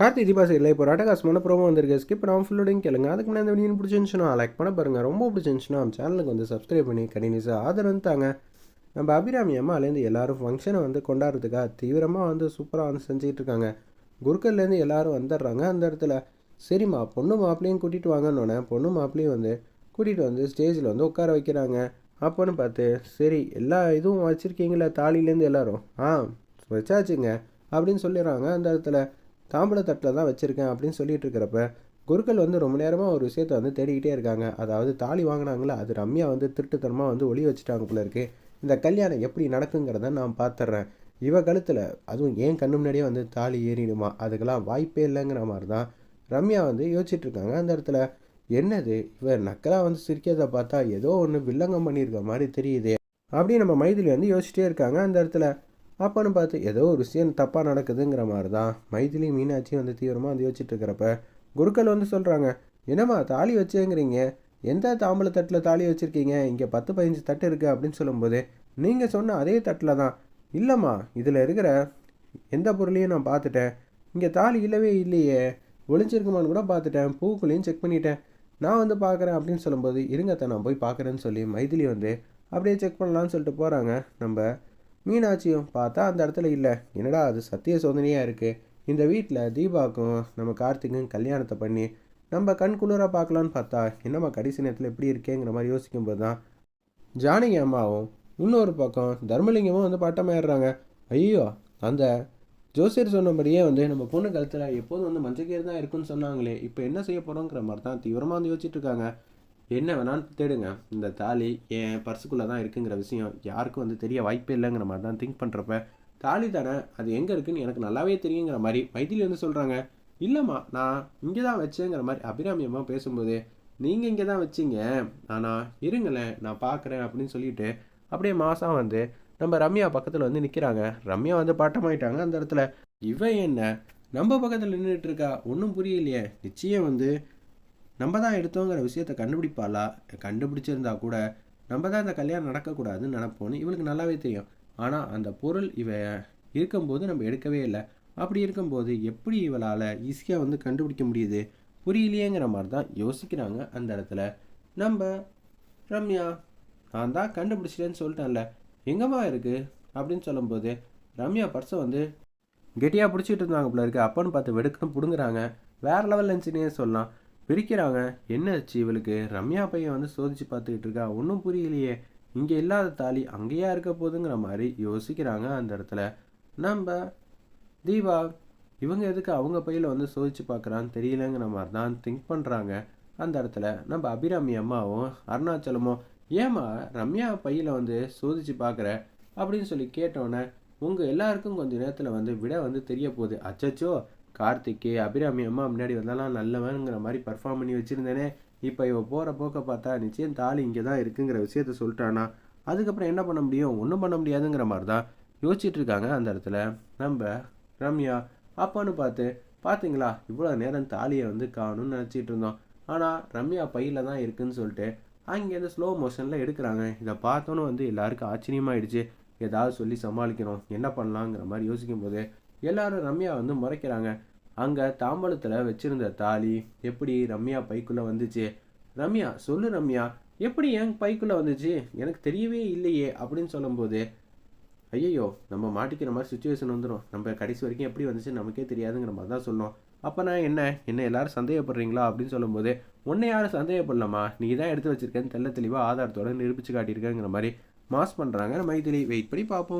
கார்த்தி தீபா இல்லை இப்போ ராட்டகாசமான ப்ரோமோ வந்திருக்கு. ஸ்கிப் நான் ஃபுல்லோடையும் கேளுங்க. அதுக்கு முன்னாடி இந்த வீடியோ பிடிச்சிருந்துச்சுன்னா லைக் பண்ண பாருங்கள் ரொம்ப பிடிச்சிருந்துச்சுன்னா நம்ம சேனலுக்கு வந்து சப்ஸ்கிரைப் பண்ணி கண்டினியூஸாக ஆதரவு தாங்க. நம்ம அபிராமி அம்மாலேருந்து எல்லாரும் ஃபங்க்ஷனை வந்து கொண்டாடுறதுக்காக தீவிரமாக வந்து சூப்பராக வந்து செஞ்சுக்கிட்டு இருக்காங்க. குருக்கள்லேருந்து எல்லாரும் வந்துடுறாங்க அந்த இடத்துல. சரிம்மா பொண்ணு மாப்பிள்ளையும் கூட்டிகிட்டு வாங்கன்னொன்னே பொண்ணு மாப்பிள்ளையும் வந்து கூட்டிகிட்டு வந்து ஸ்டேஜில் வந்து உட்கார வைக்கிறாங்க. அப்போன்னு பார்த்து சரி எல்லா இதுவும் வச்சுருக்கீங்களா தாலிலேருந்து எல்லோரும்? ஆ வச்சாச்சுங்க அப்படின்னு சொல்லிடுறாங்க அந்த இடத்துல. தாம்பூல தட்டில் தான் வச்சுருக்கேன் அப்படின்னு சொல்லிட்டு இருக்கிறப்ப குருக்கள் வந்து ரொம்ப நேரமாக ஒரு விஷயத்தை வந்து தேடிக்கிட்டே இருக்காங்க. அதாவது தாலி வாங்கினாங்களா அது ரம்யா வந்து திருட்டுத்தனமாக வந்து ஒளி வச்சுட்டாங்க போல இருக்கு. இந்த கல்யாணம் எப்படி நடக்குங்கிறத நான் பார்த்துட்றேன் இவ கழுத்தில் அதுவும் ஏன் கண்ணு முன்னாடியே வந்து தாலி ஏறிடுமா? அதுக்கெல்லாம் வாய்ப்பே இல்லைங்கிற மாதிரி தான் ரம்யா வந்து யோசிச்சுட்டு இருக்காங்க. அந்த இடத்துல என்னது? இவர் நக்கலாக வந்து சிரிக்கிறத பார்த்தா ஏதோ ஒன்று வில்லங்கம் பண்ணியிருக்க மாதிரி தெரியுதே அப்படி நம்ம மைதிலி வந்து யோசிச்சிட்டே இருக்காங்க. அந்த இடத்துல அப்போன்னு பார்த்து ஏதோ ஒரு விஷயம் தப்பாக நடக்குதுங்கிற மாதிரி தான் மைதிலி மீனாட்சியும் வந்து தீவிரமாக வந்து யோசிச்சுட்ருக்கிறப்ப குருக்கள் வந்து சொல்கிறாங்க என்னம்மா தாலி வச்சேங்கிறீங்க? எந்த தாம்பூல தட்டில் தாலி வச்சுருக்கீங்க? இங்கே பத்து பதினஞ்சு தட்டு இருக்குது அப்படின்னு சொல்லும்போது நீங்கள் சொன்ன அதே தட்டில் தான். இல்லைம்மா இதில் இருக்கிற எந்த பொருளையும் நான் பார்த்துட்டேன். இங்கே தாலி இல்லவே இல்லையே. ஒளிஞ்சிருக்குமான்னு கூட பார்த்துட்டேன். பூக்குள்ளேயும் செக் பண்ணிட்டேன். நான் வந்து பார்க்குறேன் அப்படின்னு சொல்லும்போது இருங்கத்த நான் போய் பார்க்குறேன்னு சொல்லி மைதிலி வந்து அப்படியே செக் பண்ணலான்னு சொல்லிட்டு போகிறாங்க நம்ம மீனாட்சியும் பார்த்தா அந்த இடத்துல இல்லை. என்னடா அது சத்திய சோதனையாக இருக்குது இந்த வீட்டில் தீபாவுக்கும் நம்ம கார்த்திக்கும் கல்யாணத்தை பண்ணி நம்ம கண் குளிராக பார்க்கலான்னு பார்த்தா என்னம்மா கடைசி நேரத்தில் எப்படி இருக்கேங்கிற மாதிரி யோசிக்கும்போது தான் ஜானகி அம்மாவும் இன்னொரு பக்கம் தர்மலிங்கமும் வந்து பட்டமாயிடுறாங்க. ஐயோ அந்த ஜோசியர் சொன்னபடியே வந்து நம்ம பொண்ணு கழுத்தில் எப்போதும் வந்து மஞ்சக்கீர் தான் இருக்குன்னு சொன்னாங்களே இப்போ என்ன செய்ய போகிறோங்கிற மாதிரி தான் தீவிரமாக வந்து யோசிச்சுட்டு இருக்காங்க. என்ன வேணாலும் தேடுங்க. இந்த தாலி என் பர்சுக்குள்ளே தான் இருக்குங்கிற விஷயம் யாருக்கும் வந்து தெரிய வாய்ப்பே இல்லைங்கிற மாதிரி தான் திங்க் பண்ணுறப்ப தாலி தானே அது எங்கே இருக்குன்னு எனக்கு நல்லாவே தெரியுங்கிற மாதிரி மைதிலி வந்து சொல்கிறாங்க இல்லைம்மா நான் இங்கே தான் வச்சேங்கிற மாதிரி அபிராமியமாக பேசும்போது நீங்கள் இங்கே தான் வச்சிங்க. ஆனால் இருங்களேன் நான் பார்க்குறேன் அப்படின்னு சொல்லிட்டு அப்படியே மாதம் வந்து நம்ம ரம்யா பக்கத்தில் வந்து நிற்கிறாங்க ரம்யா வந்து பாட்டமாயிட்டாங்க அந்த இடத்துல. இவன் என்ன? நம்ம பக்கத்தில் நின்றுட்டு இருக்கா? ஒன்றும் புரியலையே. நிச்சயம் வந்து நம்ம தான் எடுத்தோங்கிற விஷயத்தை கண்டுபிடிப்பாளா? கண்டுபிடிச்சிருந்தா கூட நம்ம தான் இந்த கல்யாணம் நடக்கக்கூடாதுன்னு நினப்போன்னு இவளுக்கு நல்லாவே தெரியும். ஆனால் அந்த பொருள் இவ இருக்கும்போது நம்ம எடுக்கவே இல்லை. அப்படி இருக்கும்போது எப்படி இவளால் ஈஸியாக வந்து கண்டுபிடிக்க முடியுது? புரியலையேங்கிற மாதிரி தான் யோசிக்கிறாங்க அந்த இடத்துல. நம்ம ரம்யா நான் தான் கண்டுபிடிச்சிட்டேன்னு சொல்லிட்டேன்ல எங்கம்மா இருக்குது அப்படின்னு சொல்லும்போது ரம்யா பர்ஸை வந்து கெட்டியாக பிடிச்சிட்டு இருந்தாங்க போல இருக்குது அப்பன்னு பார்த்து வெடுக்கணும் பிடுங்குறாங்க. வேறு லெவல் இருந்துச்சுன்னே சொல்லலாம். பிரிக்கிறாங்க. என்னாச்சு இவளுக்கு? ரம்யா பையன் வந்து சோதிச்சு பார்த்துக்கிட்டு இருக்கா? ஒன்றும் புரியலையே. இங்கே இல்லாத தாலி அங்கேயா இருக்க போதுங்கிற மாதிரி யோசிக்கிறாங்க அந்த இடத்துல. நம்ம தீபா இவங்க எதுக்கு அவங்க பையில் வந்து சோதிச்சு பார்க்குறான்னு தெரியலங்கிற மாதிரி தான் திங்க் பண்ணுறாங்க அந்த இடத்துல நம்ம அபிராமி அம்மாவும் அருணாச்சலமும் ஏம்மா ரம்யா பையில் வந்து சோதிச்சு பார்க்குற? அப்படின்னு சொல்லி கேட்டோன்னே உங்கள் எல்லாருக்கும் கொஞ்சம் நேரத்தில் வந்து விட வந்து தெரிய போகுது. அச்சச்சோ கார்த்திக்கு அபிராமி அம்மா முன்னாடி வந்தாலாம் நல்லவனுங்கிற மாதிரி பர்ஃபார்ம் பண்ணி வச்சுருந்தேனே. இப்போ இவ போகிற போக்க பார்த்தா நிச்சயம் தாலி இங்கே தான் இருக்குங்கிற விஷயத்த சொல்லிட்டானா. அதுக்கப்புறம் என்ன பண்ண முடியும்? ஒன்றும் பண்ண முடியாதுங்கிற மாதிரி தான் யோசிச்சுட்டு இருக்காங்க அந்த இடத்துல. நம்ம ரம்யா அப்பான்னு பார்த்து பார்த்தீங்களா இவ்வளோ நேரம் தாலியை வந்து காணும்னு நினச்சிட்டு இருந்தோம். ஆனால் ரம்யா பையில் தான் இருக்குன்னு சொல்லிட்டு அங்கேருந்து ஸ்லோ மோஷனில் எடுக்கிறாங்க. இதை பார்த்தோன்னு வந்து எல்லாருக்கும் ஆச்சரியமாயிடுச்சு. ஏதாவது சொல்லி சமாளிக்கணும். என்ன பண்ணலாங்கிற மாதிரி யோசிக்கும் போது எல்லாரும் ரம்யா வந்து முறைக்கிறாங்க. அங்கே தாம்பலத்தில் வச்சிருந்த தாலி எப்படி ரம்யா பைக்குள்ளே வந்துச்சு? ரம்யா சொல்லு ரம்யா எப்படி என் பைக்குள்ளே வந்துச்சு? எனக்கு தெரியவே இல்லையே அப்படின்னு சொல்லும்போது ஐயையோ நம்ம மாட்டிக்கிற மாதிரி சுச்சுவேஷன் வந்துடும் நம்ம கடைசி வரைக்கும் எப்படி வந்துச்சு நமக்கே தெரியாதுங்கிற மாதிரி தான் சொல்லணும் அப்போ நான் என்ன என்ன எல்லாரும் சந்தேகப்படுறீங்களா? அப்படின்னு சொல்லும்போது உன்னை யாரும் சந்தேகப்படலாமா நீ தான் எடுத்து வச்சிருக்கேன்னு தெல்ல தெளிவாக ஆதாரத்தோட நிரூபிச்சு காட்டியிருக்கேங்கிற மாதிரி மாஸ் பண்ணுறாங்க மைதிலி வெயிட் பண்ணி பார்ப்போம்.